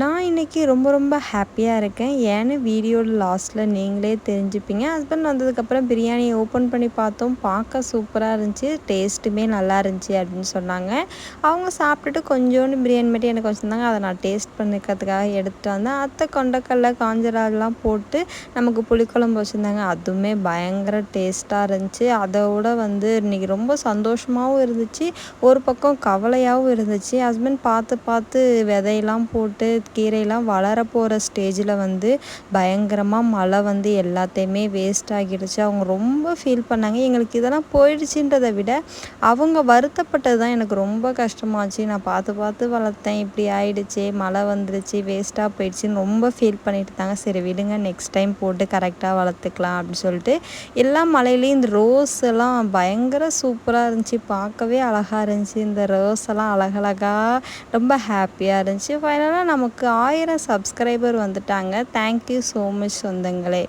நான் இன்றைக்கி ரொம்ப ரொம்ப ஹாப்பியாக இருக்கேன். ஏன்னு வீடியோவில் லாஸ்ட்டில் நீங்களே தெரிஞ்சுப்பீங்க. ஹஸ்பண்ட் வந்ததுக்கப்புறம் பிரியாணி ஓப்பன் பண்ணி பார்த்தோம். பார்க்க சூப்பராக இருந்துச்சு. டேஸ்ட்டுமே நல்லா இருந்துச்சு அப்படின்னு சொன்னாங்க. அவங்க சாப்பிட்டுட்டு கொஞ்சோண்டு பிரியாணி மட்டும் எனக்கு வச்சுருந்தாங்க. அதை நான் டேஸ்ட் பண்ணிக்கிறதுக்காக எடுத்துகிட்டு வந்தேன். அத்தை கொண்டக்கடலை காஞ்சராலாம் போட்டு நமக்கு புளிக்குழம்பு வச்சுருந்தாங்க. அதுவுமே பயங்கர டேஸ்ட்டாக இருந்துச்சு. அதோட வந்து இன்றைக்கி ரொம்ப சந்தோஷமாகவும் இருந்துச்சு. ஒரு பக்கம் கவலையாகவும் இருந்துச்சு. ஹஸ்பண்ட் பார்த்து பார்த்து விதையெல்லாம் போட்டு கீரையெல்லாம் வளரப்போகிற போகிற ஸ்டேஜில் வந்து பயங்கரமாக மழை வந்து எல்லாத்தையுமே வேஸ்ட் ஆகிடுச்சு. அவங்க ரொம்ப ஃபீல் பண்ணாங்க. எங்களுக்கு இதெல்லாம் போயிடுச்சுன்றதை விட அவங்க வருத்தப்பட்டது தான் எனக்கு ரொம்ப கஷ்டமாச்சு. நான் பார்த்து பார்த்து வளர்த்தேன். இப்படி ஆயிடுச்சு மழை வந்துருச்சு வேஸ்ட்டாக போயிடுச்சுன்னு ரொம்ப ஃபீல் பண்ணிட்டு இருந்தாங்க. சரி விடுங்க நெக்ஸ்ட் டைம் போட்டு கரெக்டாக வளர்த்துக்கலாம் அப்படின்னு சொல்லிட்டு எல்லா மலையிலையும் இந்த ரோஸ் எல்லாம் பயங்கர சூப்பராக இருந்துச்சு. பார்க்கவே அழகாக இருந்துச்சு. இந்த ரோஸ் எல்லாம் அழகழகாக ரொம்ப ஹாப்பியாக இருந்துச்சு. ஃபைனலாக நமக்கு நமக்கு ஆயிரம் சப்ஸ்கிரைபர் வந்துட்டாங்க. தேங்க்யூ ஸோ மச் சொந்தங்களே.